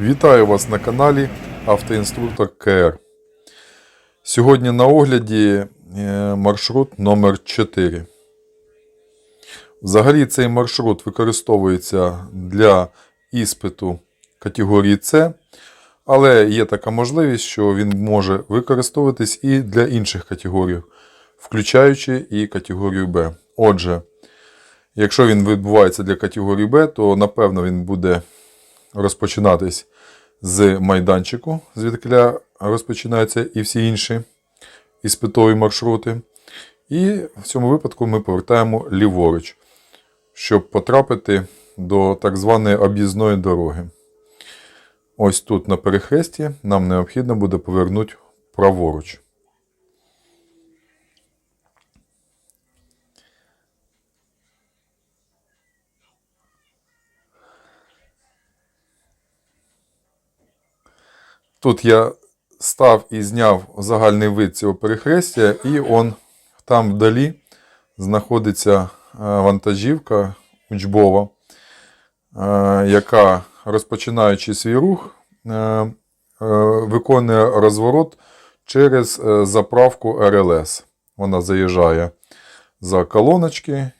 Вітаю вас на каналі Автоінструктор КР. Сьогодні на огляді е, маршрут номер 4 Взагалі цей маршрут використовується для іспиту категорії С, але є така можливість, що він може використовуватись і для інших категорій, включаючи і категорію Б. Отже, якщо він відбувається для категорії Б, то напевно він буде розпочинатись з майданчику, звідки розпочинаються і всі інші іспитові маршрути. І в цьому випадку ми повертаємо ліворуч, щоб потрапити до так званої об'їзної дороги. Ось тут на перехресті нам необхідно буде повернути праворуч. Тут я став і зняв загальний вид цього перехрестя, і он там вдалі знаходиться е, вантажівка учбова, е, яка, розпочинаючи свій рух, е, виконує розворот через заправку РЛС. Вона заїжджає за колоночки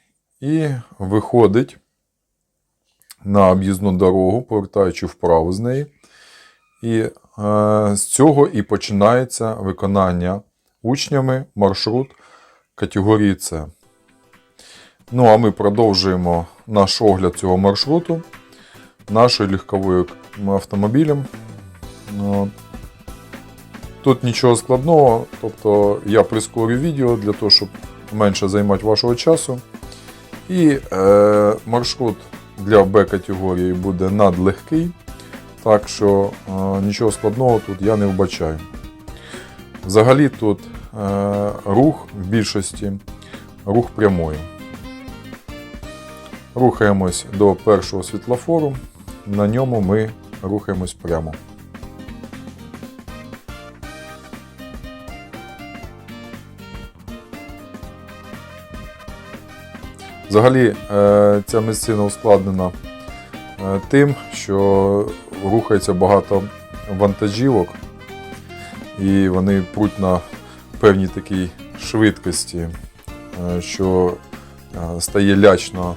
і виходить на об'їзну дорогу, повертаючи вправо з неї. І з цього і починається виконання учнями маршрут категорії С. Ну, а ми продовжуємо наш огляд цього маршруту нашою легковою автомобілем. Ну, Тут нічого складного, тобто я прискорю відео для того, щоб менше займати вашого часу. І е, маршрут для Б-категорії буде надлегкий. Так що е, нічого складного тут я не вбачаю. Взагалі тут е, рух в більшості рух прямою. Рухаємось до першого світлофору. На ньому ми рухаємось прямо. Взагалі е, ця місцина ускладнена тим, що рухається багато вантажівок, і вони пруть на певній такій швидкості, е, що е, стає лячно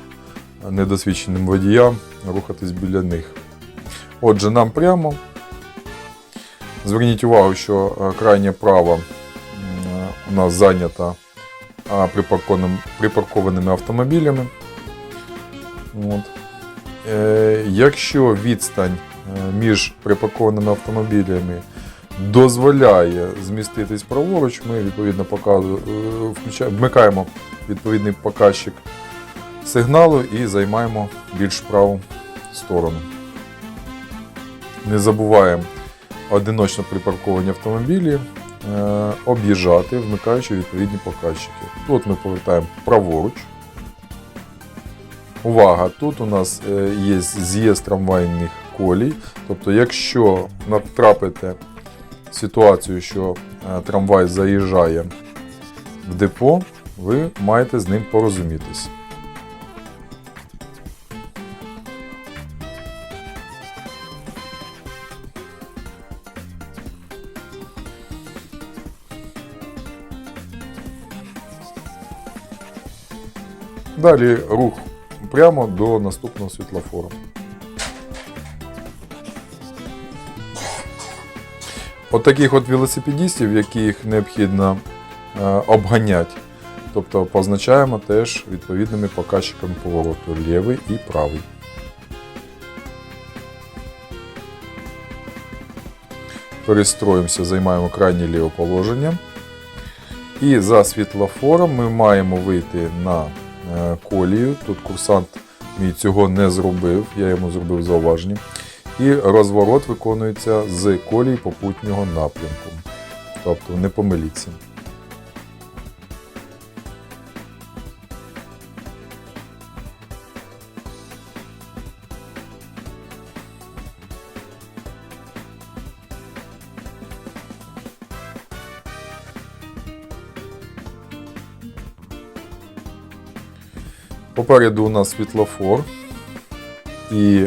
недосвідченим водіям рухатись біля них. Отже, нам прямо. Зверніть увагу, що е, крайнє право у нас зайнято припаркованим- припаркованими автомобілями. От. Якщо відстань між припаркованими автомобілями дозволяє зміститись праворуч, ми відповідно е, вмикаємо відповідний показчик сигналу і займаємо більш праву сторону. Не забуваємо одиночно припарковані автомобілі е, об'їжджати, вмикаючи відповідні показчики. Тут ми повертаємо праворуч. Увага! Тут у нас е, є з'їзд трамвайних колій. Тобто, якщо натрапите ситуацію, що е, трамвай заїжджає в депо, ви маєте з ним порозумітись. Далі рух прямо до наступного світлофору. От таких от велосипедистів, яких необхідно е, обганяти, тобто позначаємо теж відповідними показчиками повороту лівий і правий. Перестроїмося, займаємо крайнє ліве положення. І за світлофором ми маємо вийти на е, колію. Тут курсант мій цього не зробив, я йому зробив зауваження. І розворот виконується з колії попутнього напрямку. Тобто не помиліться. Попереду у нас світлофор. І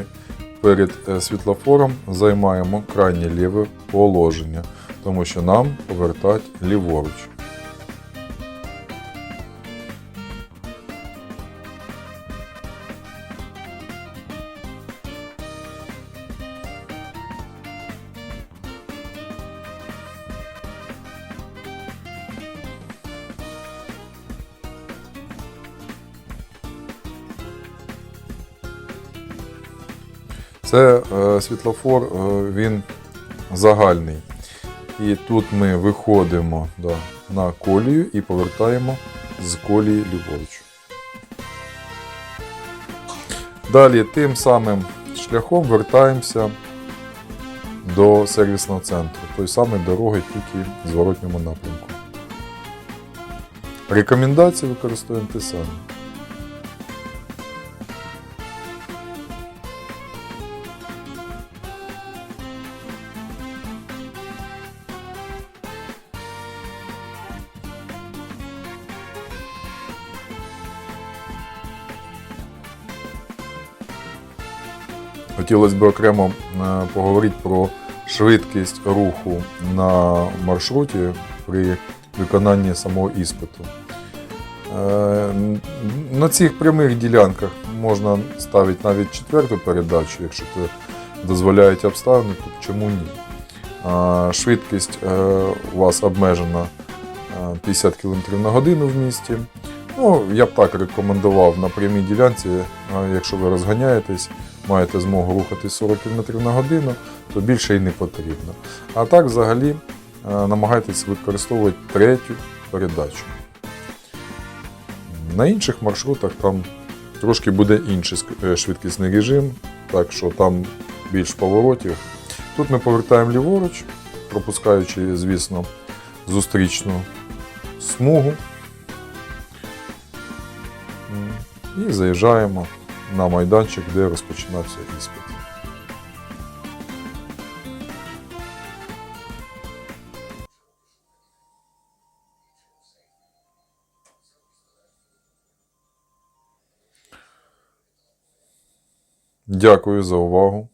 перед е, світлофором займаємо крайнє ліве положення, тому що нам повертати ліворуч. Це е, світлофор, е, він загальний. І тут ми виходимо да, на колію і повертаємо з колії ліворуч. Далі тим самим шляхом вертаємося до сервісного центру. Той самий дороги, тільки в зворотньому напрямку. Рекомендації використовуємо те саме. Хотілося б окремо е, поговорити про швидкість руху на маршруті при виконанні самого іспиту. Е, На цих прямих ділянках можна ставити навіть четверту передачу, якщо це дозволяють обставини, то чому ні? Швидкість е, у вас обмежена е, 50 км на годину в місті. Ну, я б так рекомендував на прямій ділянці, якщо ви розганяєтесь, маєте змогу рухати 40 км на годину, то більше і не потрібно. А так взагалі е, намагайтесь використовувати третю передачу. На інших маршрутах там трошки буде інший е, швидкісний режим, так що там більш поворотів. Тут ми повертаємо ліворуч, пропускаючи, звісно, зустрічну смугу. І заїжджаємо на майданчик, де розпочинався іспит. Дякую за увагу.